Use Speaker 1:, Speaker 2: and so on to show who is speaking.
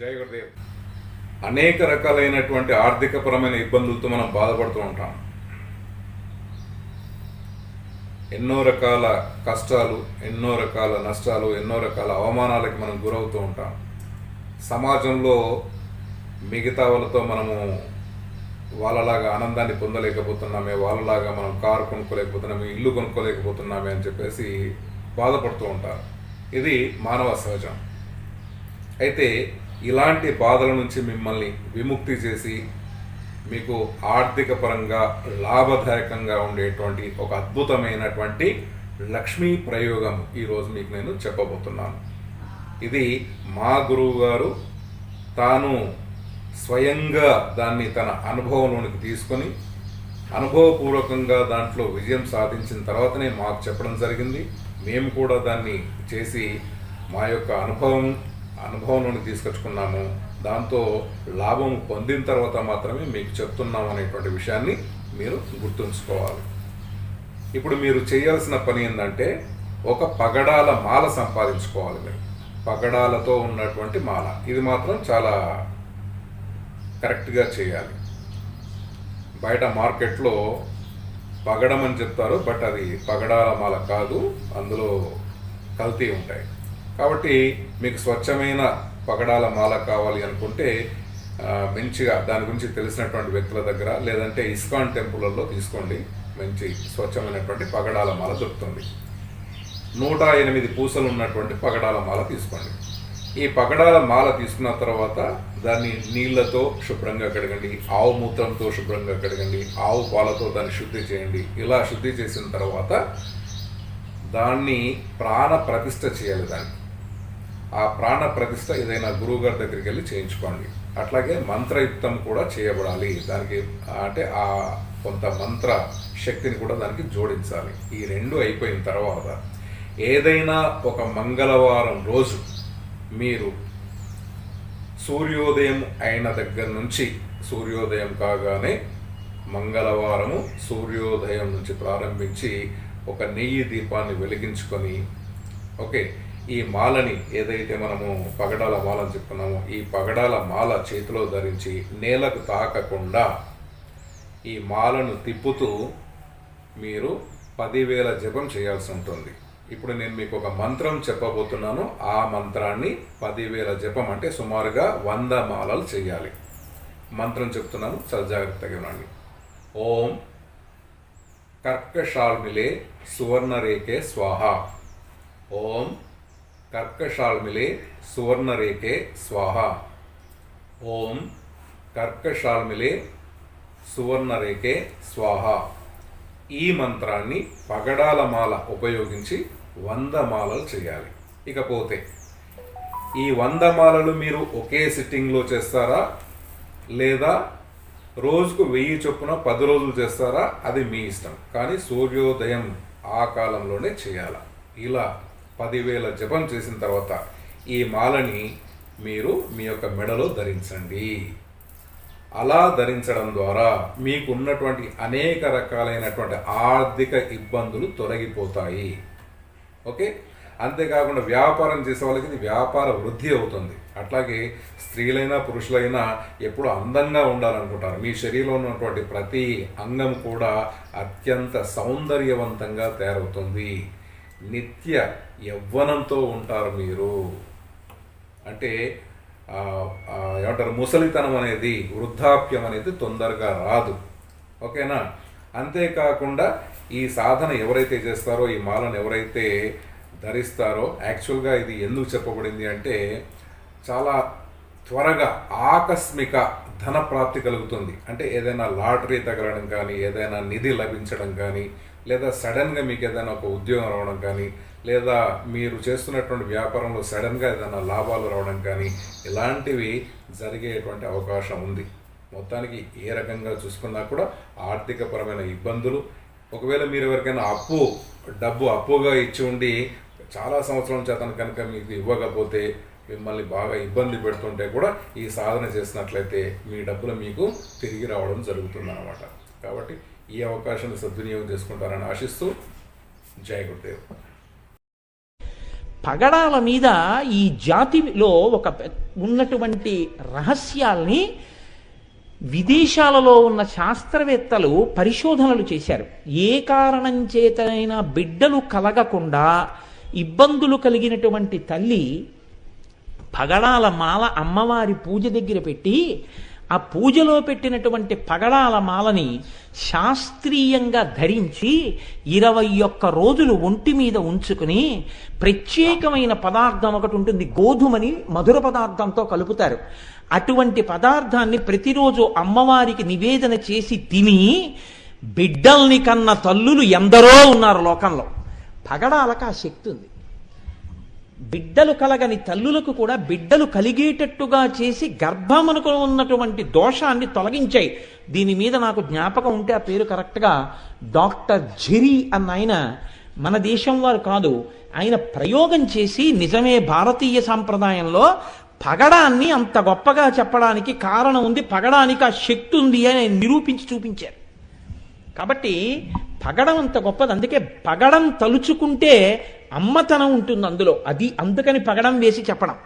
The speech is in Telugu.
Speaker 1: జై గురుదేవ్. అనేక రకాలైనటువంటి ఆర్థికపరమైన ఇబ్బందులతో మనం బాధపడుతూ ఉంటాం. ఎన్నో రకాల కష్టాలు ఎన్నో రకాల నష్టాలు ఎన్నో రకాల అవమానాలకి మనం గురవుతూ ఉంటాం. సమాజంలో మిగతా వాళ్ళతో మనము వాళ్ళలాగా ఆనందాన్ని పొందలేకపోతున్నామే వాళ్ళలాగా మనం కారు కొనుక్కోలేకపోతున్నామే ఇల్లు కొనుక్కోలేకపోతున్నామే అని చెప్పేసి బాధపడుతూ ఉంటారు. ఇది మానవ సహజం. అయితే ఇలాంటి బాధల నుంచి మిమ్మల్ని విముక్తి చేసి మీకు ఆర్థిక పరంగా లాభదాయకంగా ఉండేటువంటి ఒక అద్భుతమైనటువంటి లక్ష్మీ ప్రయోగం ఈరోజు మీకు నేను చెప్పబోతున్నాను. ఇది మా గురువు గారు తాను స్వయంగా దాన్ని తన అనుభవంలోనికి తీసుకొని అనుభవపూర్వకంగా దాంట్లో విజయం సాధించిన తర్వాతనే మాకు చెప్పడం జరిగింది. మేము కూడా దాన్ని చేసి మా యొక్క అనుభవం అనుభవంలోకి తీసుకొచ్చుకున్నాము. దాంతో లాభం పొందిన తర్వాత మాత్రమే మీకు చెప్తున్నాం అనేటువంటి విషయాన్ని మీరు గుర్తుంచుకోవాలి. ఇప్పుడు మీరు చేయాల్సిన పని ఏంటంటే ఒక పగడాల మాల సంపాదించుకోవాలి మీరు. పగడాలతో ఉన్నటువంటి మాల. ఇది మాత్రం చాలా కరెక్ట్గా చేయాలి. బయట మార్కెట్లో పగడం అని చెప్తారు బట్ అది పగడాల మాల కాదు అందులో కల్తీ ఉంటాయి. కాబట్టి మీకు స్వచ్ఛమైన పగడాల మాల కావాలి అనుకుంటే మంచిగా దాని గురించి తెలిసినటువంటి వ్యక్తుల దగ్గర లేదంటే ఇస్కాన్ టెంపుల్లో తీసుకోండి. మంచి స్వచ్ఛమైనటువంటి పగడాల మాల దొరుకుతుంది. నూట ఎనిమిది పూసలు ఉన్నటువంటి పగడాల మాల తీసుకోండి. ఈ పగడాల మాల తీసుకున్న తర్వాత దాన్ని నీళ్ళతో శుభ్రంగా కడగండి ఆవు మూత్రంతో శుభ్రంగా కడగండి ఆవు పాలతో దాన్ని శుద్ధి చేయండి. ఇలా శుద్ధి చేసిన తర్వాత దాన్ని ప్రాణ ప్రతిష్ఠ చేయాలి దాన్ని. ఆ ప్రాణ ప్రతిష్ట ఏదైనా గురువు గారి దగ్గరికి వెళ్ళి చేయించుకోండి. అట్లాగే మంత్రయుక్తం కూడా చేయబడాలి. దానికి అంటే ఆ కొంత మంత్ర శక్తిని కూడా దానికి జోడించాలి. ఈ రెండు అయిపోయిన తర్వాత ఏదైనా ఒక మంగళవారం రోజు మీరు సూర్యోదయం అయిన దగ్గర నుంచి సూర్యోదయం కాగానే మంగళవారము సూర్యోదయం నుంచి ప్రారంభించి ఒక నెయ్యి దీపాన్ని వెలిగించుకొని ఓకే ఈ మాలని ఏదైతే మనము పగడాల మాల అని చెప్తున్నామో ఈ పగడాల మాల చేతిలో ధరించి నేలకు తాకకుండా ఈ మాలను తిప్పుతూ మీరు పదివేల జపం చేయాల్సి ఉంటుంది. ఇప్పుడు నేను మీకు ఒక మంత్రం చెప్పబోతున్నాను. ఆ మంత్రాన్ని పదివేల జపం అంటే సుమారుగా వంద మాలలు చేయాలి. మంత్రం చెప్తున్నాను చాలా జాగ్రత్తగా వినండి. ఓం కర్కషాల్మిలే సువర్ణరేఖే స్వాహ. ఓం కర్కషాల్మిలే సువర్ణరేఖే స్వాహ. ఓం కర్కషాల్మిలే సువర్ణరేఖే స్వాహ. ఈ మంత్రాన్ని పగడాల మాల ఉపయోగించి వంద మాలలు చేయాలి. ఇకపోతే ఈ వంద మాలలు మీరు ఒకే సిట్టింగ్లో చేస్తారా? లేదా రోజుకు వెయ్యి చొప్పున పది రోజులు చేస్తారా? అది మీ ఇష్టం. కానీ సూర్యోదయం ఆ కాలంలోనే చేయాలి. ఇలా పదివేల జపం చేసిన తర్వాత ఈ మాలని మీరు మీ యొక్క మెడలో ధరించండి. అలా ధరించడం ద్వారా మీకు ఉన్నటువంటి అనేక రకాలైనటువంటి ఆర్థిక ఇబ్బందులు తొలగిపోతాయి. ఓకే? అంతేకాకుండా వ్యాపారం చేసే వాళ్ళకి ఇది వ్యాపార వృద్ధి అవుతుంది. అట్లాగే స్త్రీలైనా పురుషులైనా ఎప్పుడు అందంగా ఉండాలనుకుంటారు. మీ శరీరంలో ఉన్నటువంటి ప్రతి అంగం కూడా అత్యంత సౌందర్యవంతంగా తయారవుతుంది. నిత్య యవ్వనంతో ఉంటారు మీరు. అంటే ఏమంటారు? ముసలితనం అనేది వృద్ధాప్యం అనేది తొందరగా రాదు. ఓకేనా? అంతేకాకుండా ఈ సాధన ఎవరైతే చేస్తారో ఈ మాలను ఎవరైతే ధరిస్తారో యాక్చువల్గా ఇది ఎందుకు చెప్పబడింది అంటే చాలా త్వరగా ఆకస్మిక ధన ప్రాప్తి కలుగుతుంది. అంటే ఏదైనా లాటరీ తగలడం కానీ ఏదైనా నిధి లభించడం కానీ లేదా సడన్గా మీకు ఏదైనా ఒక ఉద్యోగం రావడం కానీ లేదా మీరు చేస్తున్నటువంటి వ్యాపారంలో సడన్గా ఏదైనా లాభాలు రావడం కానీ ఇలాంటివి జరిగేటువంటి అవకాశం ఉంది. మొత్తానికి ఏ రకంగా చూసుకున్నా కూడా ఆర్థికపరమైన ఇబ్బందులు ఒకవేళ మీరు ఎవరికైనా అప్పు డబ్బు అప్పుగా ఇచ్చి ఉండి చాలా సంవత్సరం చేతను కనుక మీకు ఇవ్వకపోతే మిమ్మల్ని బాగా ఇబ్బంది పెడుతుంటే కూడా ఈ సాధన చేసినట్లయితే మీ డబ్బులు మీకు తిరిగి రావడం జరుగుతుంది కాబట్టి ఈ అవకాశాన్ని సద్వినియోగం చేసుకుంటారని ఆశిస్తూ జై గురుదేవ్.
Speaker 2: పగడాల మీద ఈ జాతిలో ఒక ఉన్నటువంటి రహస్యాల్ని విదేశాలలో ఉన్న శాస్త్రవేత్తలు పరిశోధనలు చేశారు. ఏ కారణం చేతనైనా బిడ్డలు కలగకుండా ఇబ్బందులు కలిగినటువంటి తల్లి పగడాల మాల అమ్మవారి పూజ దగ్గర పెట్టి ఆ పూజలో పెట్టినటువంటి పగడాల మాలని శాస్త్రీయంగా ధరించి ఇరవై ఒక్క రోజులు ఒంటి మీద ఉంచుకుని ప్రత్యేకమైన పదార్థం ఒకటి ఉంటుంది గోధుమని మధుర పదార్థంతో కలుపుతారు. అటువంటి పదార్థాన్ని ప్రతిరోజు అమ్మవారికి నివేదన చేసి తిని బిడ్డల్ని కన్న తల్లులు ఎందరో ఉన్నారు లోకంలో. పగడాలకు ఆ శక్తి ఉంది. బిడ్డలు కలగని తల్లులకు కూడా బిడ్డలు కలిగేటట్టుగా చేసి గర్భమునకు ఉన్నటువంటి దోషాన్ని తొలగించాయి. దీని మీద నాకు జ్ఞాపకం ఉంటే ఆ పేరు కరెక్ట్గా డాక్టర్ జెరీ అన్న ఆయన మన దేశం వారు కాదు ఆయన ప్రయోగం చేసి నిజమే భారతీయ సాంప్రదాయంలో పగడాన్ని అంత గొప్పగా చెప్పడానికి కారణం ఉంది పగడానికి ఆ శక్తి ఉంది అని నిరూపించి చూపించారు. కాబట్టి పగడం అంత గొప్పది అందుకే పగడం తలుచుకుంటే అమ్మతనం ఉంటుంది అందులో. అది అందుకని పగడం వేసి చెప్పడం.